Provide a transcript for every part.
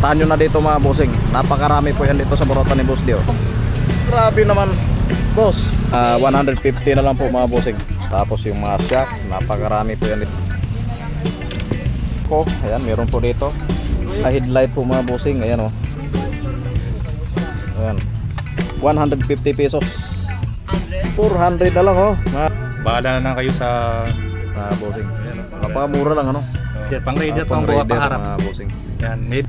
puntaan nyo na dito mga bossing. Napakarami po yan dito sa Borota ni Boss Dio. Grabe naman, boss. Ah, 150 na lang po mga bossing. Tapos yung mga shock, napakarami po yan dito. Ko, ayan, meron po dito. Ah, headlight po mga bossing, ayan oh. Ayan. 150 pesos. 400 na lang oh. Bahala na lang kayo sa mga bossing. Ayan, oh. Napakamura lang ano. Uh, pang raider, Ah, pang buka paharap. mga bossing. Yan, need.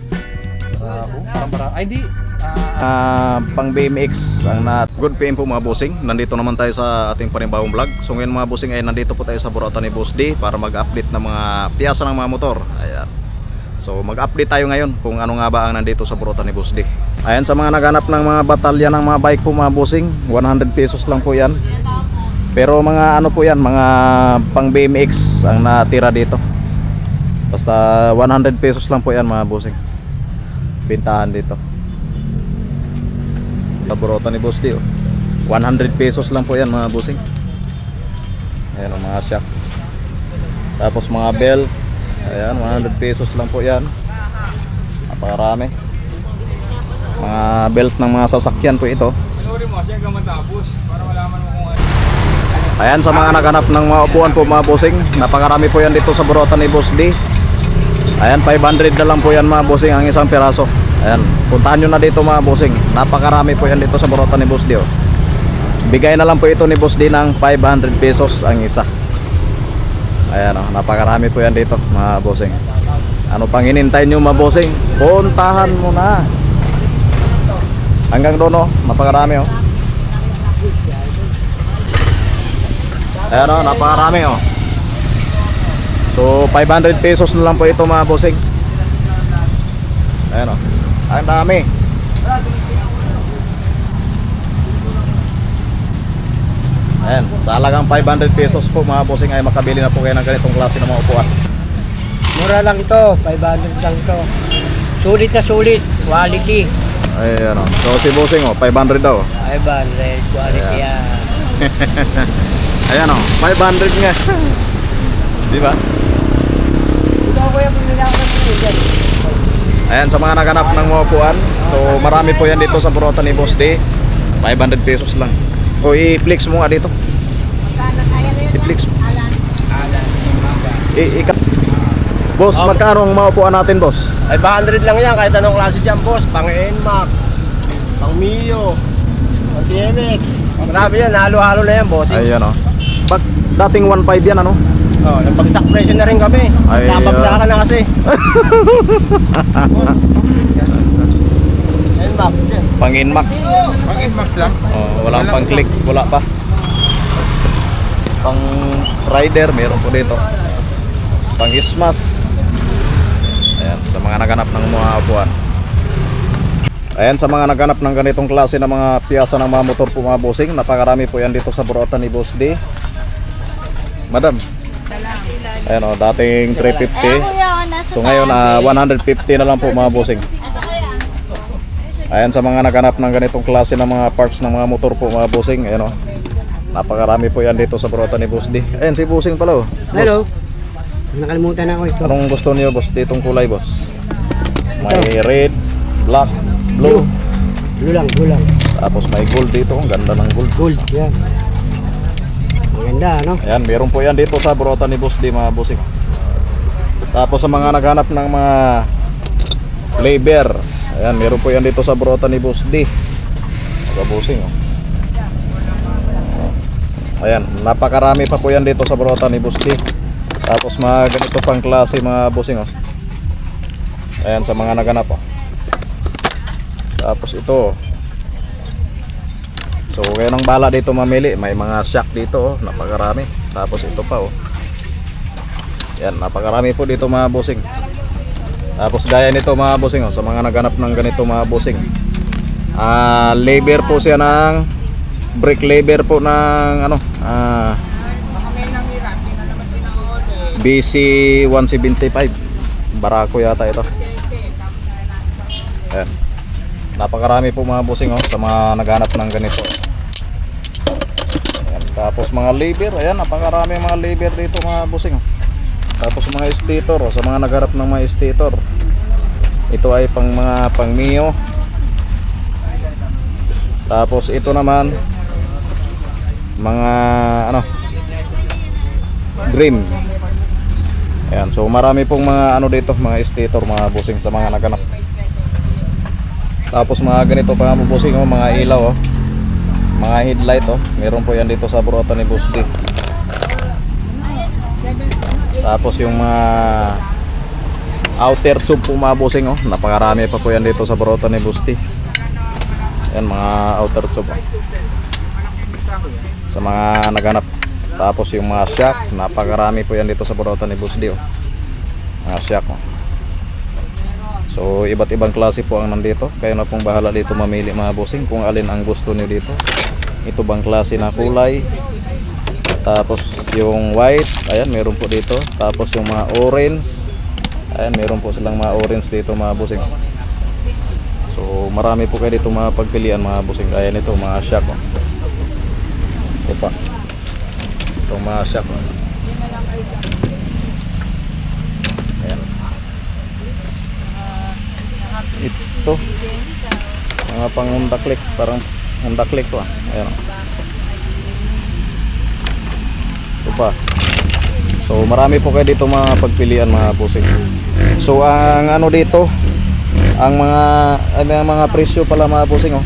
Uh, parang para, ay hindi. Ah, Ah, pang BMX ang nat. Good PM po mga bossing. Nandito naman tayo sa ating panibagong vlog. So ngayon mga bossing ay nandito po tayo sa Borota ni Boss D para mag-update ng mga piyasa ng mga motor. Ayan. So mag-update tayo ngayon kung ano nga ba ang nandito sa Borota ni Boss D. Ayan sa mga naghanap ng mga batalya ng mga bike po mga bossing, 100 pesos lang po 'yan. Pero mga ano po 'yan, mga pang BMX ang natira dito. Basta 100 pesos lang po 'yan mga bossing. Bintahan dito. Paborota ni Boss D oh. 100 pesos lang po yan mga bossing Ayan ang mga shock Tapos mga belt Ayan 100 pesos lang po yan Napakarami Mga belt ng mga sasakyan po ito. Ayan sa mga naghanap ng mga upuan po mga bossing Napakarami po yan dito sa Borota ni Boss D Ayan 500 na lang po yan mga bossing ang isang piraso. Ayan puntahan nyo na dito mga bossing. Napakarami po yan dito sa Borota ni Boss D oh. Bigay na lang po ito ni Boss D ng 500 pesos ang isa. Ayan oh, napakarami po yan dito mga bossing. Ano pang hinintay nyo mga bossing? Puntahan mo na. Hanggang doon oh, napakarami oh. Ayan o, napakarami o. So, 500 pesos na lang po ito mga bossing. Ayan o. Ang dami. Ayan, sa halagang 500 pesos po mga bossing ay makabili na po kayo ng ganitong klase ng mga upuan. Mura lang to, 500 lang to. Sulit na sulit, quality. Ayan o. So, si bossing o, 500 daw. 500, quality yan. Ayan o, 500 nga. Di ba? Ayan, sa mga naghanap ng mga upuan. So, marami po yan dito sa Borota ni Boss D. 500 pesos lang. O, i-flex mo nga dito. I-flex mo. I- ika- Boss, Um, magkano ang mga upuan natin, boss? 500 lang yan, kahit anong klase dyan, boss. Pang NMAX, pang Mio, pang TMX. Marami yan, halo-halo na yan, boss. Ayan o. Pag dating 1.5 yan, ano? Oh, nagbagsak presyo na rin kami. Ay, Nabagsakan na kasi. NMAX yan. Pang Inmax. Pang inbox lang. Oh, walang pang click, wala pa. Pang rider, meron po dito. Pang ismas. Ayan, sa mga naghanap ng mga upuan. Ayan, sa mga naghanap ng ganitong klase ng mga piyasa ng mga motor po mga bossing, napakarami po yan dito sa Borota ni Boss D. Madam. Ayan o, dating 350. So ngayon, ah, 150 na lang po mga bossing. Ayan sa mga naghanap ng ganitong klase ng mga parts ng mga motor po mga bossing, ayan o. Napakarami po yan dito sa Borota ni Boss D. Ayan si bossing pala oh. Hello. Nakalimutan ako ito. Anong gusto niyo boss ditong kulay boss? May red, black, blue, Blue lang, blue lang. tapos may gold dito. Ang ganda ng gold. Gold, yan. Maganda, ano? Ayan, meron po yan dito sa Borota ni Boss D mga. Tapos sa mga naghanap ng mga labor, ayan, meron po yan dito sa Borota ni Boss D. Mga bossing oh. Ayan, napakarami pa po yan dito sa Borota ni Boss D. Tapos mga ganito pang klase mga bossing oh. Ayan sa mga naganap oh. Tapos ito. So kayo nang bala dito mamili, may mga shock dito oh, napakarami. Tapos ito pa oh. Yan, napakarami po dito mga bossing. Tapos gaya nito mga bossing oh, sa mga naganap ng ganito mga bossing. Ah, labor po siya ng brake labor po ng ano, ah BC 175. Barako yata ito. Ayan. Napakarami po mga bossing oh, sa mga naghanap ng ganito. Tapos mga labor, ayan, napakarami mga labor dito mga bossing oh. Tapos mga stator, sa mga nagharap ng mga stator. Ito ay pang mga pang Mio. Tapos ito naman mga ano Dream. Ayan, so marami pong mga ano dito, mga estator, mga busing sa mga naganap. Tapos mga ganito pa mga busing, oh, mga ilaw, oh. Mga headlight, oh. meron po yan dito sa Burota ni D. Tapos yung mga outer tube po mga busing, oh. napakarami pa po yan dito sa Burota ni D. Yan mga outer tube. oh. Sa mga naganap. Tapos yung mga shock, napakarami po yan dito sa Burota ni D. Oh. Mga shock. Oh. So iba't ibang klase po ang nandito. Kayo na pong bahala dito mamili mga bossing kung alin ang gusto niyo dito. Ito bang klase na kulay. Tapos yung white, ayan meron po dito. Tapos yung mga orange. Ayan meron po silang mga orange dito mga bossing. So marami po kayo dito mga pagpilian mga bossing. Ayan ito mga shock. Oh. Ito pa. Ito mga shock. Oh. Ayan. Ito. Mga pang Honda Click. Parang Honda Click to ah. Ayan. oh. Ito pa. So marami po kayo dito mga pagpilian mga busing. So ang ano dito, ang mga may mga presyo pala mga busing oh.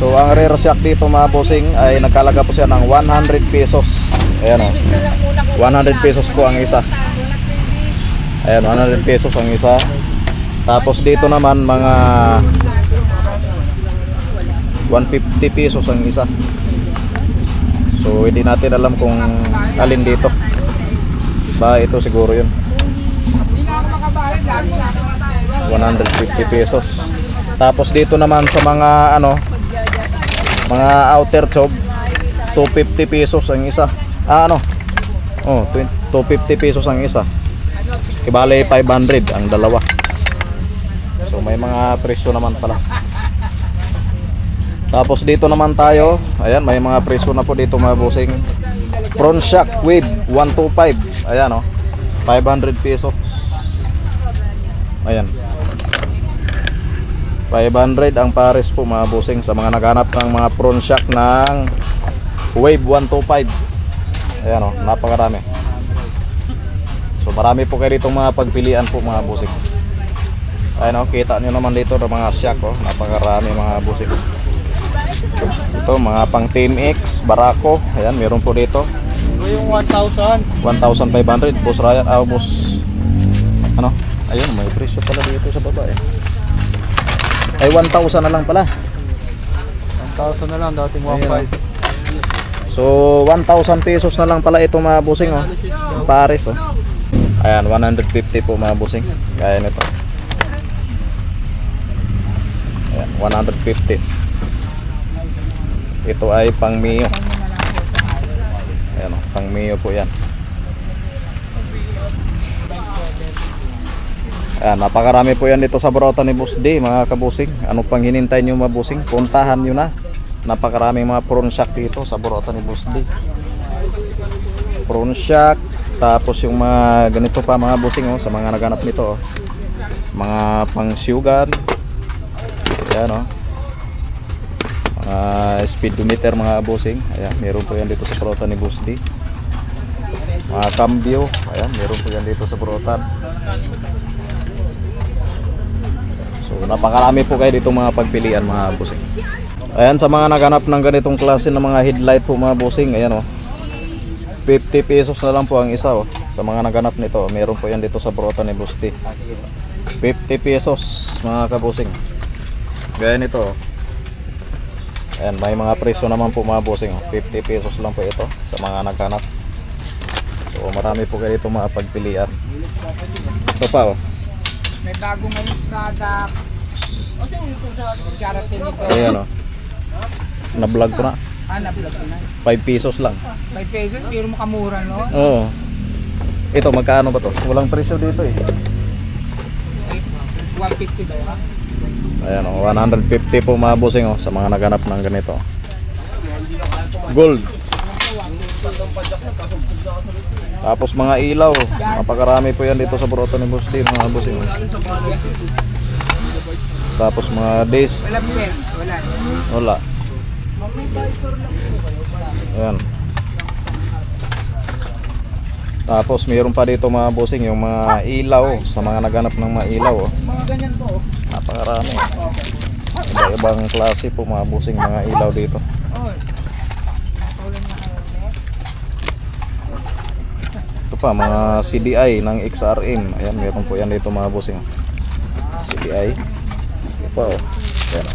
So ang rear shock dito mga busing ay nagkalaga po siya ng 100 pesos. Ayan oh. 100 pesos po ang isa. Ayan, 100 pesos ang isa. Tapos dito naman mga 150 pesos ang isa. So hindi natin alam kung alin dito. Ba ito siguro 'yun. 150 pesos. Tapos dito naman sa mga ano mga outer tube 250 pesos ang isa. Ah ano? Oh, 20 250 pesos ang isa. Kibale 500 ang dalawa. So may mga presyo naman pala. Tapos dito naman tayo, ayan may mga presyo na po dito mga bossing. Front shock wave 125. Ayan oh. 500 pesos. Ayan. 500 ang pares po mga bossing sa mga naghanap ng mga front shock ng wave 125. Ayan oh, napakarami. So marami po kayo dito mga pagpilian po mga busing. Ayan o, kita nyo naman dito ng mga shock oh. Napakarami mga busing. Ito mga pang Team X, Barako. Ayan, meron po dito. Yung 1,000. 1,500. Boss Ryan, ah, boss... Ano? Ayun, may presyo pala dito sa baba eh. Ay, 1,000 na lang pala. 1,000 na lang, dating Ayun, 1,500. So, 1,000 pesos na lang pala ito mga busing oh. Ang Pares oh. Ayan, 150 po mga busing. Kaya nito. Ayan, 150. Ito ay pang Mio. Ayan pang Mio po yan. Ayan, napakarami po yan dito sa Barota ni Boss D, mga kabusing. Ano pang hinintay nyo mga busing? Puntahan nyo na. Napakaraming mga prawn shack dito sa Barota ni Boss D. Prawn shack, tapos yung mga ganito pa mga busing oh, sa mga naganap nito oh. Mga pang syugan. Ayan oh. Mga speedometer mga busing. Ayan, meron po yan dito sa Barota ni Boss D. Mga cambio, ayan, meron po yan dito sa Barotan. So napakarami po kayo dito mga pagpilian mga busing. Ayan sa mga naganap ng ganitong klase ng mga headlight po mga busing, ayan oh. 50 pesos na lang po ang isa oh. Sa mga naganap nito, meron po yan dito sa Brota ni Busti. 50 pesos mga kabusing. Gaya nito oh. Ayan, may mga presyo naman po mga busing oh. 50 pesos lang po ito sa mga naghanap. So marami po kayo dito mga pagpilian. Ito pa oh. May bagong ano product. O? Ayan oh. Na-vlog ko na. Ah, na-vlog ko na. 5 pesos lang. May pesos, pero makamura, no? Oo. Ito magkano ba to? Walang presyo dito eh. 150 daw, ha? Ayan oh, 150 po mga busing oh, sa mga naganap ng ganito. Gold. Tapos mga ilaw. Napakarami po yan dito sa Broto ni Boss mga bossing. Tapos mga disc. Wala. Ayan. Tapos mayroon pa dito mga bossing yung mga ilaw sa mga naghanap ng mga ilaw. Oh. Mga ganyan po. Napakarami. Iba-ibang klase po mga bossing mga ilaw dito. Ito pa mga CDI ng XRM. Ayan, meron po yan dito mga bossing. CDI. Ito pa oh. Ayan.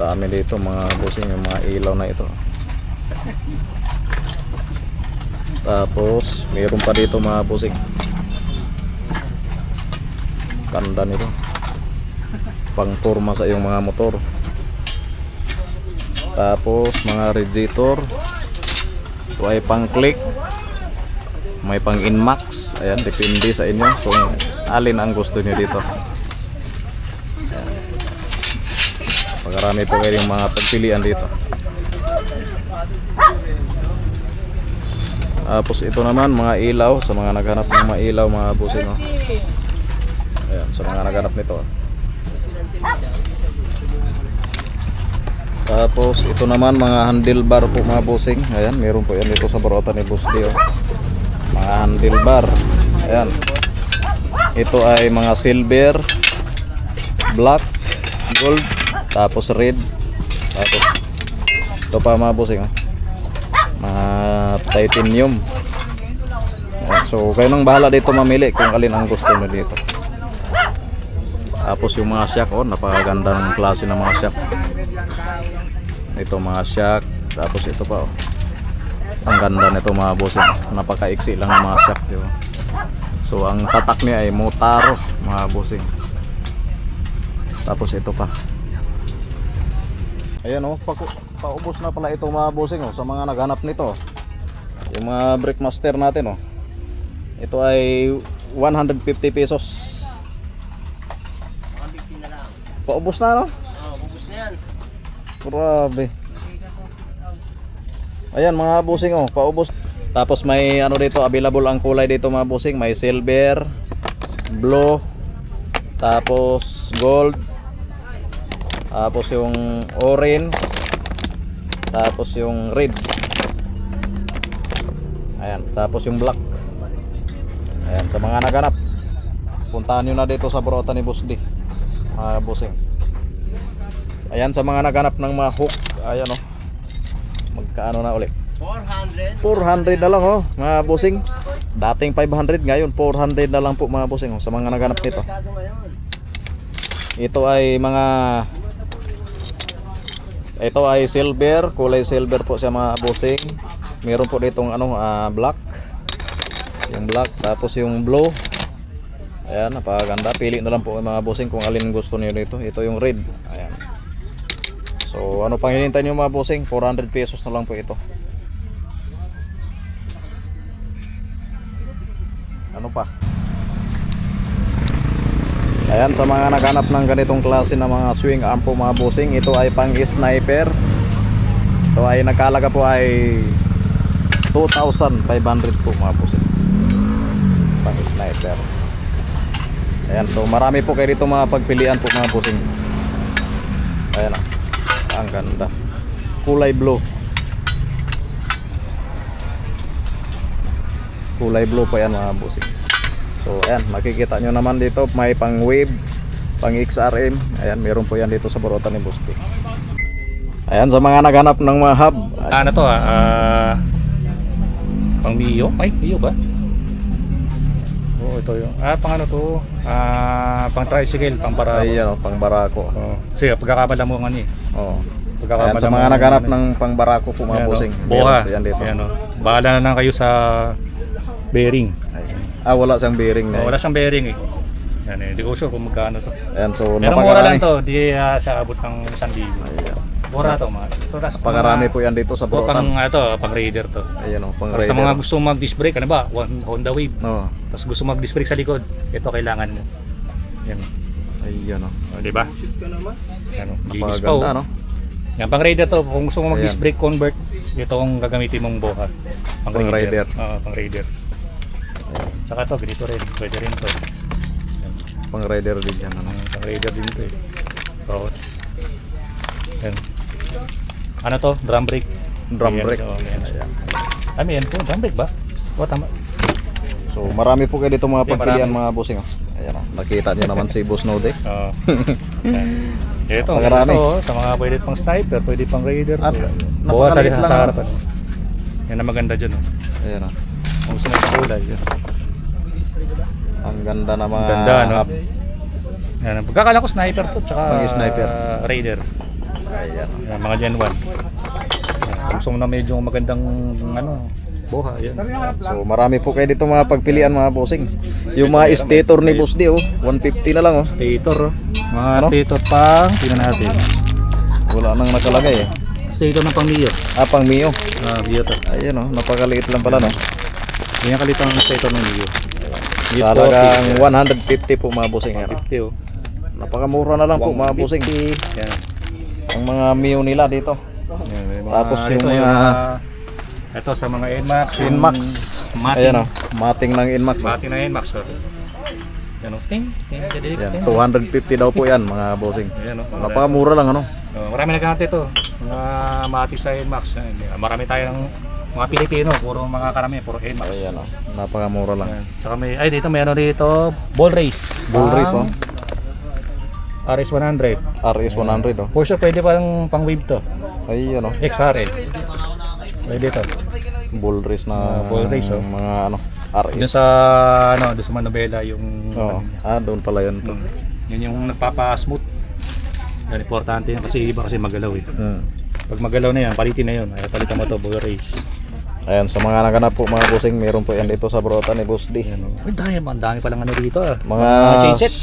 Dami dito mga bossing yung mga ilaw na ito. Tapos, meron pa dito mga bossing. Ganda nito. Pang turma sa iyong mga motor. Tapos, mga radiator. Ito ay pang click. May pang inmax. Ayan, depende sa inyo kung alin ang gusto niyo dito. Pagkarami po kayong mga pagpilian dito. Tapos ito naman mga ilaw sa mga naghanap ng mga ilaw mga busing oh. Ayan, sa mga naghanap nito. Tapos ito naman mga handlebar po mga busing. Ayan, meron po yan dito sa barota ni Boss Dio. Mga handlebar. Ayan. Ito ay mga silver, black, gold, tapos red. Tapos ito pa mga busing. Oh mga titanium Ayan, so kayo nang bahala dito mamili kung alin ang gusto nyo dito tapos yung mga shock oh napakaganda ng klase ng mga shock ito mga shock tapos ito pa oh ang ganda nito mga bossing napakaiksi lang ng mga shock ba? so ang tatak niya ay Motaro mga bossing tapos ito pa Ayan oh, paku, paubos na pala ito mga bossing oh, sa mga naghanap nito. Yung mga Brickmaster natin oh. Ito ay 150 pesos. 150 na lang. Paubos na no? Grabe. Ayan mga bossing oh, paubos. Tapos may ano dito, available ang kulay dito mga bossing. May silver, blue, tapos gold, tapos yung orange, tapos yung red. Ayan, tapos yung black. Ayan, sa mga naganap. Puntahan nyo na dito sa Brota ni D. Mga bossing. Ayan, sa mga naganap ng mga hook. Ayan oh. Magkaano na ulit? 400. 400 na lang oh, mga bossing. Dating 500, ngayon 400 na lang po mga bossing oh, sa mga naganap nito. Ito ay mga Ito ay silver, kulay silver po siya mga bossing. Meron po ditong ano ah, black. Yung black tapos yung blue. Ayan, napakaganda. Pili na lang po mga bossing kung alin gusto niyo dito. Ito yung red. Ayan. So, ano pang hinihintay niyo mga bossing? 400 pesos na lang po ito. Ano pa? Ayan sa mga naghanap ng ganitong klase ng mga swing arm po mga bossing, ito ay pang sniper. Ito ay nagkalaga po ay 2,500 po mga bossing. Pang sniper. Ayan, so marami po kayo dito mga pagpilian po mga bossing. Ayan ah. Ang ganda. Kulay blue. Kulay blue pa yan mga bossing. So ayan, makikita nyo naman dito may pang wave, pang XRM. Ayan, meron po yan dito sa Barotan ni Busti. Ayan, sa mga naghanap ng mga hub. Ano to ah? ah, pang Mio? Ay, Mio ba? Oo, ito yung... Ah, pang ano to? Ah, pang tricycle, pang para... Ay, ano, pang barako. Oh. Sige, pagkakamala mo nga ni. Oh. Pagkakamala Ayan, sa mga naghanap ni. ng pang barako po mga Ayan, bossing. oh. Buha. po yan dito. Ayan, oh. Bahala na lang kayo sa bearing. Ayan. Ah, wala siyang bearing na. Oh, wala siyang bearing eh. Yan eh, hindi ko sure kung magkano to. Ayan, so Pero mura lang to, di uh, sa abot ng 1,000. Mura to, mga. Ito, tas Napakarami po yan dito sa Oh, pang ito, pang raider to. Ayan oh, pang Para sa mga gusto mag disc brake, ano ba? One Honda Wave. No. Tapos gusto mag disc brake sa likod, ito kailangan mo. Yan. Ayan oh. O, di ba? Yan, oh. Linis pa Napakaganda oh. no. Yan, pang raider to. Kung gusto mo mag disc Ayan. brake convert, Ito ang gagamitin mong boha. Pang, Pang rider. Oo, pang raider. Tsaka to, ganito rin. Pwede rin to. Pang rider din yan. Ano. Ang pang raider din to eh. Oo. Yan. Ano to? Drum brake. Drum Ayan, brake. oo, ayan, ayan. Ah, po. Drum brake ba? O, tama. So marami po kayo dito mga Okay, pagpilian marami. mga bossing. Oh. Ayan oh. Nakita niyo naman si Boss Node. Oo. Yan. Ito, Napakarami. ito, sa mga pwede pang sniper, pwede pang raider. At Buha sa, sa ah. harapan. Yan ang maganda dyan. Oh. Ayan oh. Kung gusto mo sa kulay. Yan. Ang ganda na mga Ganda, no? Yan. ang Pagkakala ko sniper to, tsaka Pang sniper. ah, raider. Ayan. Yan, mga Gen 1. Yan. Kung gusto mo na medyo magandang ano, buha. Yan. So marami po kayo dito mga pagpilian mga bossing. Yung mga stator ni Boss D oh, 150 na lang oh. Stator. oh. Mga Ano? stator pang, tingnan natin. Wala nang nakalagay eh. Stator ng pang Mio. Ah, pang Mio. Ah, Mio to. Ayun oh, napakaliit lang pala no. Yan ang kalito ng stator ng Mio. Talagang Sporty. 150 po mga bossing yan. 150 oh. Napakamura na lang po mga bossing. 150. Yan. Ang mga Mio nila dito. Yan, may mga- Tapos yung ito, mga- ito sa mga Nmax. yung Inmax. Mating. Ayan oh, mating ng Inmax. Mating na Nmax. Oh. Yan oh. Ting. Ting. Ting. Yan, Ting. 250 daw po yan mga bossing. Ayan oh. Napakamura lang ano. Oh, marami nagkakante ito. Mga mati sa Nmax. Yan. Marami tayong mga Pilipino. Puro mga karami. Puro Nmax. Ayan oh, napakamura lang. Saka may, ay dito meron dito ball race. Bull race oh. RS100. RS 100 oh. For sure pwede pang pang wave to. Ayun oh. XRL. Pwede to. Bull race na Ah, bull race, oh. mga ano RS. Doon sa ano, doon sa Manobela yung ano niya. Ah, doon pala yun to. Mm. Yun yung nagpapa-smooth. Yan, importante yun kasi iba kasi magalaw eh. Hmm. Pag magalaw na yan, palitin na yun. Ay, palitan mo to, ball race. Ayan, sa mga naganap po mga bossing, meron po yan dito sa Brota ni Boss D. Yan, oh. Uy, dami, ang dami palang ano dito ah. Mga chain set.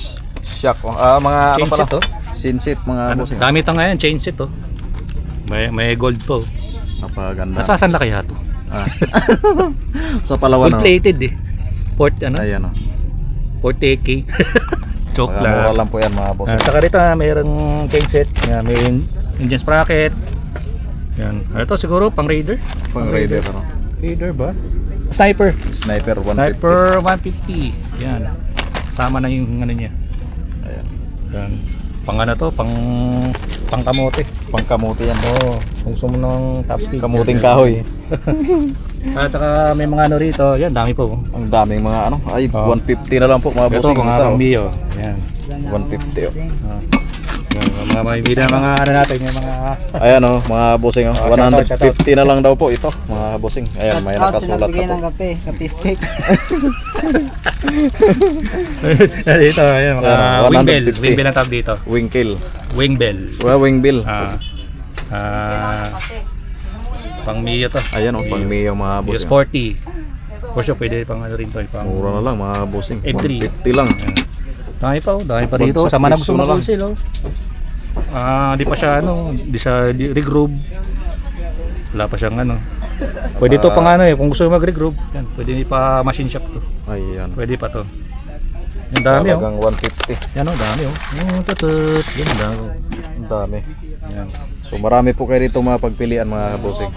Shock. oh. Ah, mga ano pala? set, oh. Chain set mga Ano, bossing. dami ito ngayon, chain set oh. May, may gold po. Napaganda. Nasasan na kaya to? Ah. sa Palawan. Gold oh. plated eh. Port ano? Ayan oh. Port AK. Joke Mga mura lang. lang po yan mga Ah, bossing. saka rito ah, mayroong chain set. Yan, may engine sprocket. Yan. Ah, Ito siguro pang raider. Pang raider ano. Raider ba? Sniper. Sniper 150. Sniper 150. Yan. Kasama na yung ano niya. Yan. Pang ano to, pang pang kamote. Pangkamuti yan. Oo, kung gusto mo ng top speed. Kamuting kahoy. At saka may mga ano rito, yan dami po. Ang daming mga ano. Ay, Oh. 150 na lang po mga Ito bossing. mga Isa, oh. Yan. 150 oh. Ah. Yan, mga mga ibida mga ano natin, yung mga Ayan oh, mga bossing oh. Oh, shout out, shout out. 150 na lang daw po ito, mga bossing. Ayan, may nakasulat na ng po. kape, kape stick. dito, yan, mga Yan, wing bell. 150. Wing bell ang tawag dito. Wing kill. Wing bell. Well, wing bill. Ah. Ah. pang Mio to. Ayan oh, pang Mio mga Mio bossing. Sporty. For sure, pwede pang ano rin to. eh, Pang, Mura na lang mga bossing. M3. 150 lang. Yan. Dami pa, oh. dami pa dito. Bagsak Sa mga gusto lang. wholesale, oh. Ah, di pa siya ano, di siya di, regroove. Wala pa siyang ano. Pwede to Ah. pang ano eh, kung gusto mo mag-regroove, yan, pwede pa machine shop to. Ayan. Pwede pa to. Ang dami oh. Talagang 150. Yan oh, dami oh. Yung tutut. Yan ang dami. Ang dami. Yan. So marami po kayo dito mga pagpilian mga bossing.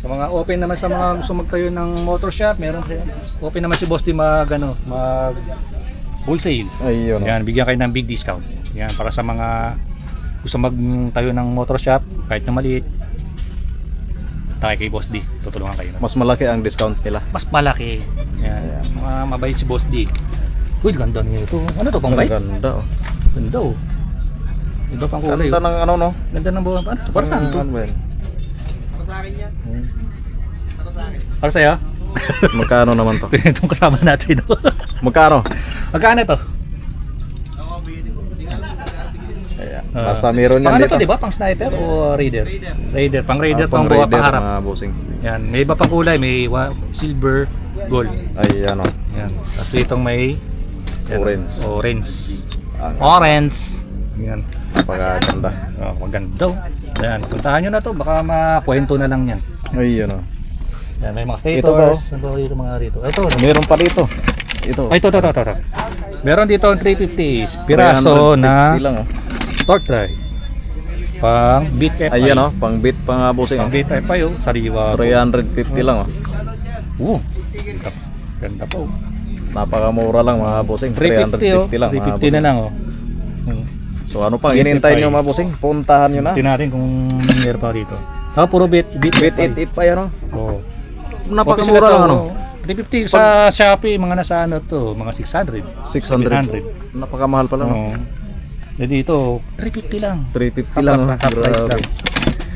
Sa mga open naman sa mga gusto magtayo ng motor shop, meron siya. Open naman si Boss di mag ano, mag wholesale. Ayun. Yan, bigyan kayo ng big discount. Yan, para sa mga gusto magtayo ng motor shop, kahit na maliit, tayo kay Boss D. Tutulungan kayo. Mas, Mas malaki ang discount nila. mas malaki. Yan, mga mabait si Boss D. Uy, ganda niya ito. Ano to, pang Ang bike? ganda oh. Ganda oh. Iba pang kulay. Ganda oh. ng ano no? Ganda ng buwan. Ano to? Para saan to? Ano ba yan? Para sa'yo? Magkano naman to? Itong kasama natin. oh. Magkano? Magkano to? Ayan. Ah. Basta meron yan pang ano dito. to, di ba? Pang sniper o raider? Raider. Pang raider Ah, tong buha raider, pang harap. mga bossing. Yan, may iba pang kulay, may wa- silver, gold. Ayan oh. Yan. Tapos ditong may yan, Orange. Orange. Ang Orange. Yan. napakaganda. Oh, maganda. oh. Yan, puntahan nyo na to, baka makwento na lang yan. Ayun oh. Yan, may mga Ito ba, oh? stators. Ito ba dito mga rito? Ito. Meron pa dito. Ito. Ay, ito, ito, ito, ito. Meron dito ang 350 piraso 350 na lang oh. torque drive. Pang beat FI. Ayan oh, pang beat pa nga bossing. Pang Oh. beat FI oh. Sariwa. po. 350 lang oh. Oo. Ganda, ganda po. Napakamura lang mga bossing. 350 oh. 350 lang mga 350 na lang oh. So ano pang Beat hinihintay nyo mga bossing? Puntahan nyo na. Tingnan natin kung meron pa dito. Ah, puro beat beat Beat FI. it if ay ano? Oo. Napakamura lang ano? 350 sa Shopee, mga nasa ano to, mga 600. 600. 700. Napakamahal pala no? Oo. Eh dito, 350 lang. 350 lang oh. Half price lang.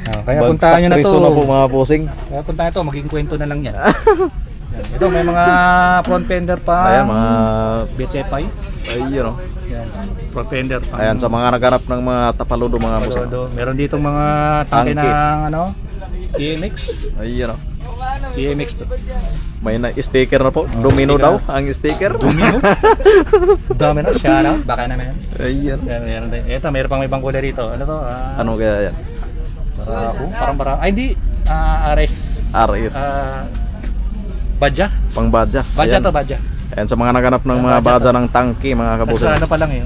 Ah, kaya puntahan nyo na to. na po mga bossing. Kaya puntahan to, magiging kwento na lang yan. yan. Ito, may mga front fender pa. Ayan mga BTFI. ayun oh. Yan. Front fender pa. Ayan sa mga naghanap ng mga tapaludo mga. Palodo. Meron dito mga tangke ng ano, TMX. Ayun oh. TMX to. May na sticker na po. Domino sticker daw ang sticker. Domino. Dami na, shout out. Baka naman. Ayun. Yan, meron din. Ito, meron pang may ibang kulay rito. Ano to? Ah, Ano kaya yan? Barako? Parang barako. Ay, hindi. Ah, Ares. Ares. Ah, Badja? Pang badja. Badja Ayan. to, Badja. Ayan sa mga naghanap ng mga Badja ng tangke mga Sa kabusing. ano pa lang eh.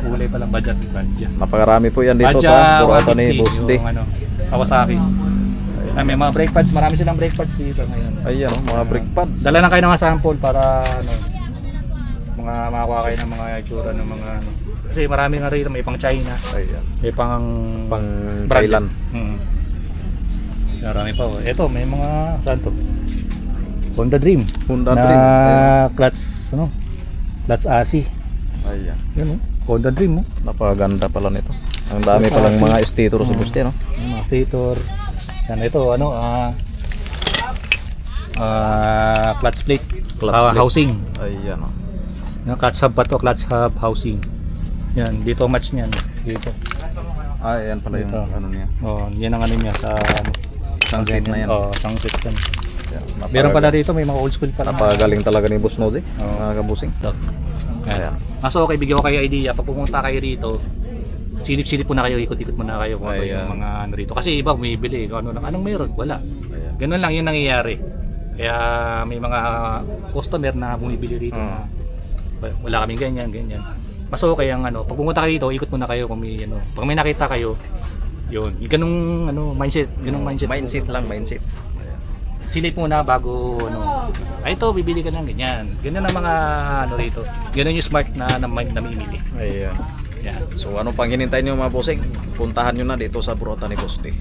Kulay pa lang, Badja. Badja. Napakarami po yan dito Badja, sa Purata ni 150, Boss D. Yung ano, Kawasaki. Ay, may mga brake pads. Marami silang brake pads dito ngayon. Ayan oh, mga brake pads. Dala lang kayo ng sample para ano, mga makakuha kayo ng mga itsura ng mga ano. Kasi marami nga rito, may pang China, Ayan. may pang Pang branded. Thailand. Mm. Marami pa. oh. Ito, may mga saan to? Honda Dream. Honda na Dream. Ayan. clutch, ano? Clutch ASI. Ayan. Yan oh. Honda Dream oh. Napakaganda pala nito. Ang dami palang mga stator sa D, no? Mga stator. Yan ito ano ah ah clutch plate. Clutch Ah, plate. housing. Ayan oh. Yung clutch hub pa to, clutch hub housing. Yan, dito match niyan. Dito. Ah, ayan pala yung ano niya. Oh, yan ang ano niya sa seat na yan. Oh, sunset yan. Ayan. Napaka- Meron pala dito, may mga old school pala. Napakagaling talaga ni Boss Nozy. Oo. Mga kabusing. Ayan. Yan. Ah, so okay, bigyan ko kayo idea. Pag pumunta kayo rito, silip-silip muna kayo, ikot-ikot muna kayo kung ano Ayan. yung mga ano rito. Kasi iba bumibili, kung ano lang, anong meron? Wala. Ayan. Ganun lang yung nangyayari. Kaya may mga customer na bumibili rito na "Wa- wala kaming ganyan, ganyan. Mas okay ang ano, pag pumunta kayo dito, ikot muna kayo kung may ano. Pag may nakita kayo, yun, yung ganung ano, mindset, ganung mindset. Mindset lang, mindset. Silip muna bago ano. Ay ito, bibili ka ng ganyan. Ganyan ang mga ano rito. Ganun yung smart na na na mamimili. Ayan. Yan. So ano pang hinintay niyo mga bossing? Puntahan niyo na dito sa Purata ni.